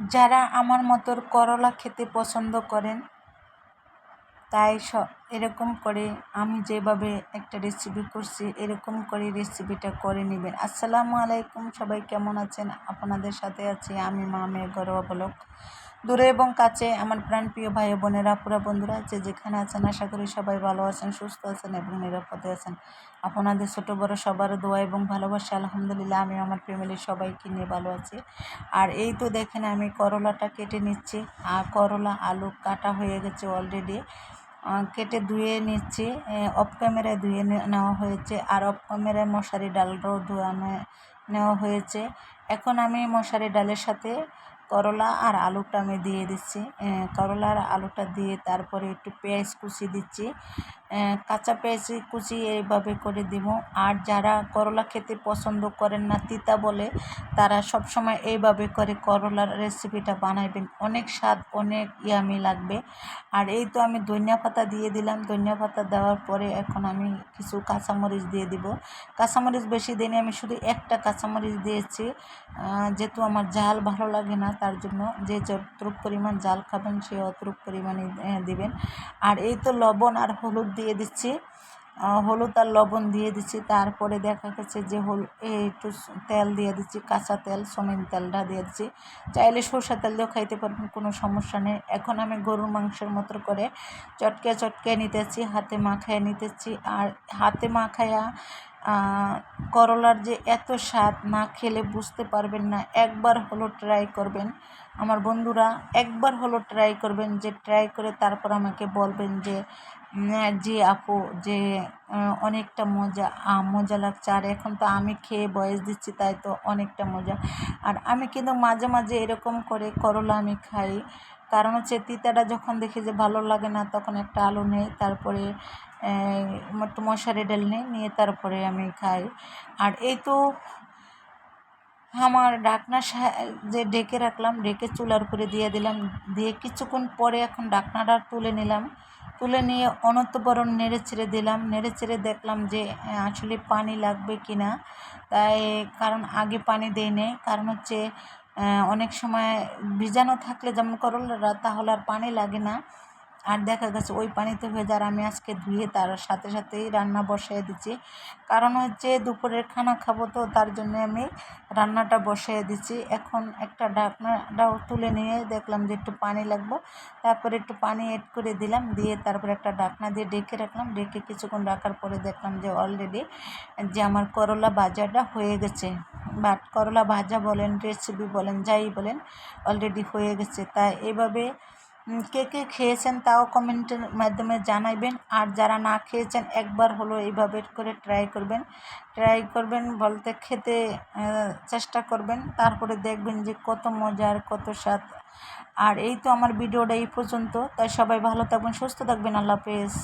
যারা আমার মতো করলা খেতে পছন্দ করেন, তাই স, এরকম করে আমি যেভাবে একটা রেসিপি করছি, এরকম করে রেসিপিটা করে নেবেন। আসসালামু আলাইকুম, সবাই কেমন আছেন? আপনাদের সাথে আছি আমি মা মেয়ে ঘরোয়া বলক দূরে এবং কাছে আমার প্রাণপ্রিয় ভাই বোনেরা পুরা বন্ধুরা, যে যেখানে আছেন, আশা করি সবাই ভালো আছেন, সুস্থ আছেন এবং নিরাপদে আছেন। আপনাদের ছোটো বড় সবার দোয়া এবং ভালোবাসা, আলহামদুলিল্লাহ আমি আমার ফ্যামিলির সবাইকে নিয়ে ভালো আছি। আর এই তো দেখেন, আমি করলাটা কেটে নিচ্ছি। আর করলা, আলু কাটা হয়ে গেছে অলরেডি কেটে ধুয়ে নিচ্ছি। অফ ক্যামেরায় ধুয়ে নেওয়া হয়েছে। আর অফ ক্যামেরায় মশারি ডালটাও ধোয়া নেওয়া হয়েছে। এখন আমি মশারি ডালের সাথে করলা আর আলুটা আমি দিয়ে দিচ্ছি। করলা আর আলুটা দিয়ে তারপরে একটু পেঁয়াজ কুচি দিচ্ছি। কাঁচা পেঁয়াজ, কুচি এইভাবে করে দিব। আর যারা করলা খেতে পছন্দ করেন না, তিতা বলে, তারা সব সময় এইভাবে করে করলার রেসিপিটা বানাইবেন। অনেক স্বাদ, অনেক ইয়ামি লাগবে। আর এই তো আমি ধনিয়া পাতা দিয়ে দিলাম। ধনিয়া পাতা দেওয়ার পরে এখন আমি কিছু কাঁচামরিচ দিয়ে দিব। কাঁচামরিচ বেশি দিনে আমি শুধু একটা কাঁচামরিচ দিয়েছি। যেহেতু আমার জাল ভালো লাগে না, তার জন্য যে যতটুক পরিমাণ জাল খাবেন, সে অতটুক পরিমাণে দিবেন। আর এই তো লবণ আর হলুদ দিয়ে দিচ্ছি। হলুদ আর লবণ দিয়ে দিচ্ছি। তারপরে দেখা গেছে যে হল একটু তেল দিয়ে দিচ্ছি, কাঁচা তেল সমিন তেলটা দিয়ে দিচ্ছি। চাইলে সরষা তেল দিয়েও খাইতে পারবেন, কোনো সমস্যা নেই। এখন আমি গরুর মাংসের মতো করে চটকে চটকে নিতেছি, হাতে মাখায় নিতেছি। আর হাতে মাখায়া করলার যে এত স্বাদ না খেলে বুঝতে পারবেন না, একবার হলো ট্রাই করবেন। আমার বন্ধুরা, একবার হলো ট্রাই করবেন, যে ট্রাই করে তারপর আমাকে বলবেন যে যে আপু, যে অনেকটা মজা মজা লাগছে। আর এখন তো আমি খেয়ে বয়স দিচ্ছি, তাই তো অনেকটা মজা। আর আমি কিন্তু মাঝে মাঝে এরকম করে করলা আমি খাই। কারণ হচ্ছে তিতাটা যখন দেখি যে ভালো লাগে না, তখন একটা আলু নেই, তারপরে একটু মশারি ডাল নিই, নিয়ে তারপরে আমি খাই। আর এই তো আমার ডাকনা যে ডেকে রাখলাম, ডেকে চুলার উপরে দিয়ে দিলাম। দিয়ে কিছুক্ষণ পরে এখন ডাকনাটা তুলে নিলাম। তুলে নিয়ে অনন্তবরণ নেড়ে ছেড়ে দিলাম। নেড়ে ছেড়ে দেখলাম যে, আসলে পানি লাগবে কি না। তাই কারণ আগে পানি দেই নেই। কারণ হচ্ছে অনেক সময় ভিজানো থাকলে যেমন করলাটা তাহলে আর পানি লাগে না। আর দেখা গেছে ওই পানিতে যার আমি আজকে ধুয়ে তার সাথে সাথেই রান্না বসিয়ে দিচ্ছি। কারণ হচ্ছে দুপুরের খানা খাব তো, তার জন্য আমি রান্নাটা বসিয়ে দিচ্ছি। এখন একটা ঢাকনাটাও তুলে নিয়ে দেখলাম যে একটু পানি লাগবো। তারপরে একটু পানি এড করে দিলাম, দিয়ে তারপরে একটা ঢাকনা দিয়ে ডেকে রাখলাম। ডেকে কিছুক্ষণ রাখার পরে দেখলাম যে অলরেডি যে আমার করলা ভাজাটা হয়ে গেছে। বাট করলা ভাজা বলেন রেসিপি বলেন, যাই বলেন অলরেডি হয়ে গেছে। তাই এভাবে কে কে খেয়েছেন তাও কমেন্টের মাধ্যমে জানাইবেন। আর যারা না খেয়েছেন, একবার হলো এইভাবে করে ট্রাই করবেন। ট্রাই করবেন বলতে খেতে চেষ্টা করবেন। তারপরে দেখবেন যে কত মজার, কত স্বাদ। আর এই তো আমার ভিডিওটা এই পর্যন্ত। তাই সবাই ভালো থাকবেন, সুস্থ থাকবেন। আল্লাহ হাফেজ।